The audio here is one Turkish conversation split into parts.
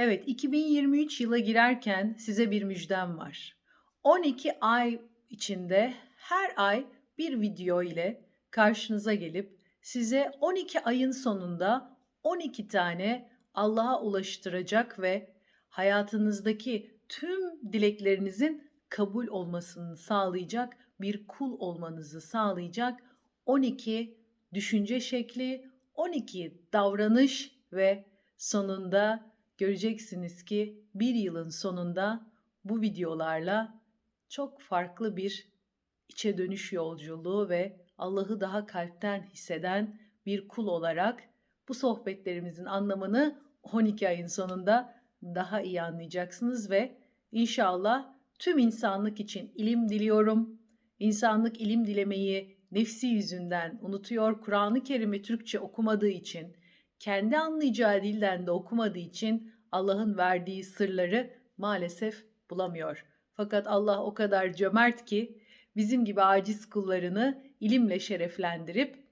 Evet, 2023 yıla girerken size bir müjdem var. 12 ay içinde her ay bir video ile karşınıza gelip size 12 ayın sonunda 12 tane Allah'a ulaştıracak ve hayatınızdaki tüm dileklerinizin kabul olmasını sağlayacak bir kul olmanızı sağlayacak 12 düşünce şekli, 12 davranış ve sonunda göreceksiniz ki bir yılın sonunda bu videolarla çok farklı bir içe dönüş yolculuğu ve Allah'ı daha kalpten hisseden bir kul olarak bu sohbetlerimizin anlamını 12 ayın sonunda daha iyi anlayacaksınız ve inşallah tüm insanlık için ilim diliyorum. İnsanlık ilim dilemeyi nefsi yüzünden unutuyor. Kur'an-ı Kerim'i Türkçe okumadığı için, kendi anlayacağı dilden de okumadığı için Allah'ın verdiği sırları maalesef bulamıyor. Fakat Allah o kadar cömert ki bizim gibi aciz kullarını ilimle şereflendirip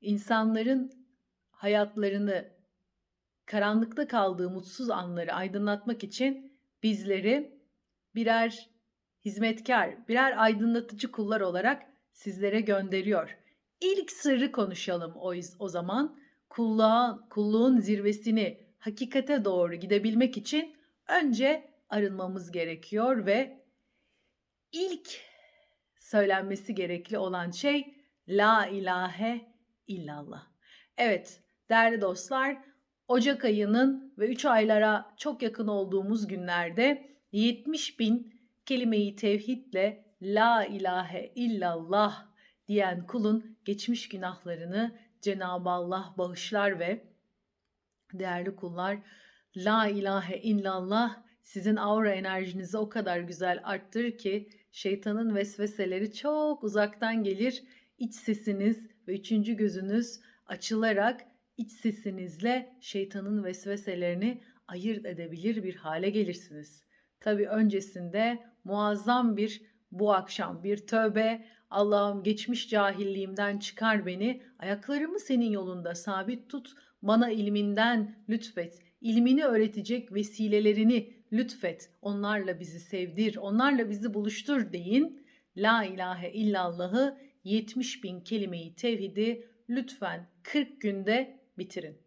insanların hayatlarını karanlıkta kaldığı mutsuz anları aydınlatmak için bizleri birer hizmetkar, birer aydınlatıcı kullar olarak sizlere gönderiyor. İlk sırrı konuşalım o, o zaman. Kulluğa, kulluğun zirvesini hakikate doğru gidebilmek için önce arınmamız gerekiyor ve ilk söylenmesi gerekli olan şey La ilahe illallah. Evet değerli dostlar Ocak ayının ve 3 aylara çok yakın olduğumuz günlerde 70 bin kelimeyi tevhidle La ilahe illallah diyen kulun geçmiş günahlarını Cenab-ı Allah bağışlar ve değerli kullar La ilahe illallah sizin aura enerjinizi o kadar güzel arttırır ki şeytanın vesveseleri çok uzaktan gelir. İç sesiniz ve üçüncü gözünüz açılarak iç sesinizle şeytanın vesveselerini ayırt edebilir bir hale gelirsiniz. Tabi öncesinde muazzam bir bu akşam bir tövbe, Allah'ım geçmiş cahilliğimden çıkar beni, ayaklarımı senin yolunda sabit tut, bana ilminden lütfet, ilmini öğretecek vesilelerini lütfet, onlarla bizi sevdir, onlarla bizi buluştur deyin. La ilahe illallahı 70 bin kelimeyi tevhidi lütfen 40 günde bitirin.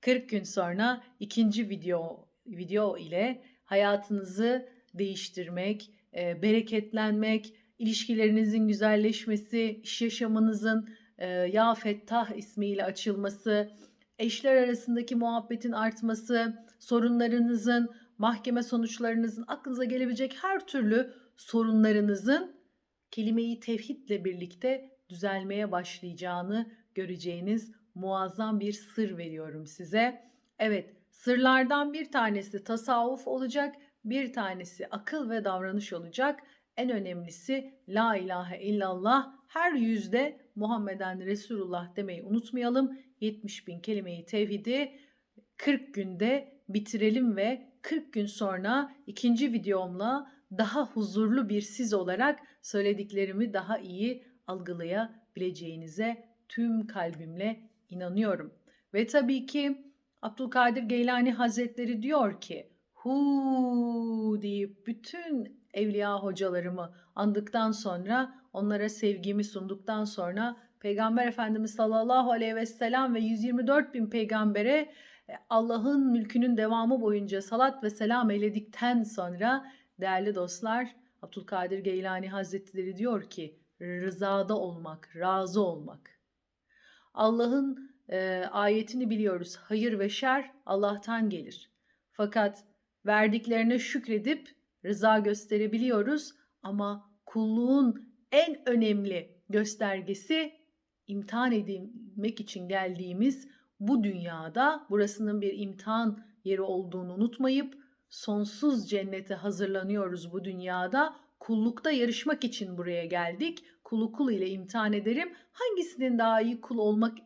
40 gün sonra ikinci video video ile hayatınızı değiştirmek, e, bereketlenmek, ilişkilerinizin güzelleşmesi, iş yaşamınızın e, Ya Fettah ismiyle açılması, eşler arasındaki muhabbetin artması, sorunlarınızın, mahkeme sonuçlarınızın, aklınıza gelebilecek her türlü sorunlarınızın kelimeyi tevhidle birlikte düzelmeye başlayacağını göreceğiniz muazzam bir sır veriyorum size. Evet, sırlardan bir tanesi tasavvuf olacak, bir tanesi akıl ve davranış olacak. En önemlisi la ilahe illallah her yüzde Muhammeden Resulullah demeyi unutmayalım. 70 bin kelimeyi tevhidi 40 günde bitirelim ve 40 gün sonra ikinci videomla daha huzurlu bir siz olarak söylediklerimi daha iyi algılayabileceğinize tüm kalbimle inanıyorum. Ve tabii ki Abdülkadir Geylani Hazretleri diyor ki hu deyip bütün evliya hocalarımı andıktan sonra onlara sevgimi sunduktan sonra Peygamber Efendimiz sallallahu aleyhi ve sellem ve 124 bin peygambere e, Allah'ın mülkünün devamı boyunca salat ve selam eyledikten sonra değerli dostlar Abdülkadir Geylani Hazretleri diyor ki rızada olmak, razı olmak. Allah'ın e, ayetini biliyoruz. Hayır ve şer Allah'tan gelir. Fakat verdiklerine şükredip rıza gösterebiliyoruz ama kulluğun en önemli göstergesi imtihan edilmek için geldiğimiz bu dünyada burasının bir imtihan yeri olduğunu unutmayıp sonsuz cennete hazırlanıyoruz bu dünyada. Kullukta yarışmak için buraya geldik. Kulu kul ile imtihan ederim. Hangisinin daha iyi kul olmak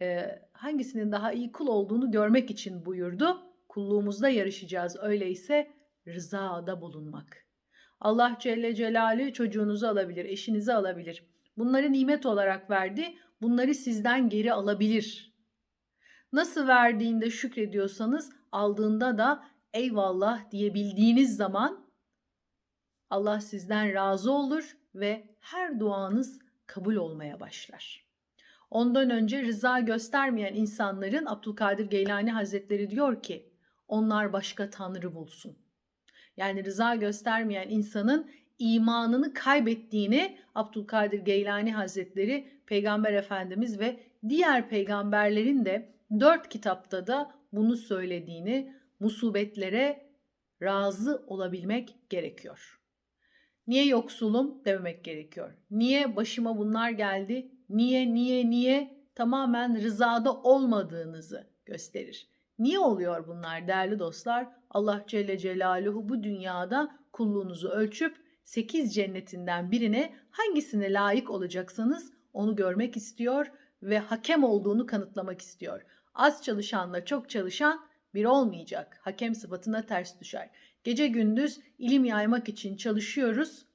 e, hangisinin daha iyi kul olduğunu görmek için buyurdu. Kulluğumuzda yarışacağız. Öyleyse rızada bulunmak. Allah Celle Celaluhu çocuğunuzu alabilir, eşinizi alabilir. Bunları nimet olarak verdi. Bunları sizden geri alabilir. Nasıl verdiğinde şükrediyorsanız aldığında da eyvallah diyebildiğiniz zaman Allah sizden razı olur ve her duanız kabul olmaya başlar. Ondan önce rıza göstermeyen insanların Abdülkadir Geylani Hazretleri diyor ki onlar başka tanrı bulsun. Yani rıza göstermeyen insanın imanını kaybettiğini Abdülkadir Geylani Hazretleri Peygamber Efendimiz ve diğer peygamberlerin de dört kitapta da bunu söylediğini musibetlere razı olabilmek gerekiyor. Niye yoksulum dememek gerekiyor. Niye başıma bunlar geldi? Niye niye niye tamamen rızada olmadığınızı gösterir. Niye oluyor bunlar değerli dostlar? Allah Celle Celaluhu bu dünyada kulluğunuzu ölçüp 8 cennetinden birine hangisine layık olacaksanız onu görmek istiyor ve hakem olduğunu kanıtlamak istiyor. Az çalışanla çok çalışan bir olmayacak. Hakem sıfatına ters düşer. Gece gündüz ilim yaymak için çalışıyoruz.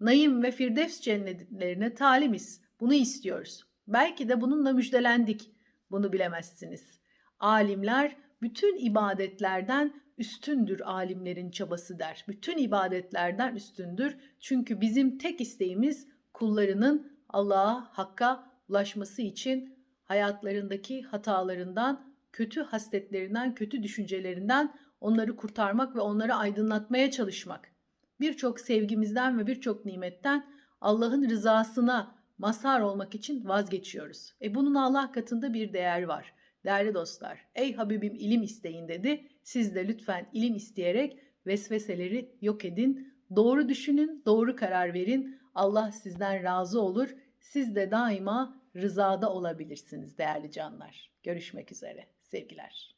Naim ve Firdevs cennetlerine talimiz. Bunu istiyoruz. Belki de bununla müjdelendik. Bunu bilemezsiniz. Alimler bütün ibadetlerden üstündür alimlerin çabası der. Bütün ibadetlerden üstündür. Çünkü bizim tek isteğimiz kullarının Allah'a, Hakk'a ulaşması için hayatlarındaki hatalarından, kötü hasletlerinden, kötü düşüncelerinden onları kurtarmak ve onları aydınlatmaya çalışmak. Birçok sevgimizden ve birçok nimetten Allah'ın rızasına mazhar olmak için vazgeçiyoruz. E bunun Allah katında bir değer var. Değerli dostlar, ey Habibim ilim isteyin dedi. Siz de lütfen ilim isteyerek vesveseleri yok edin. Doğru düşünün, doğru karar verin. Allah sizden razı olur. Siz de daima rızada olabilirsiniz değerli canlar. Görüşmek üzere. Sevgiler.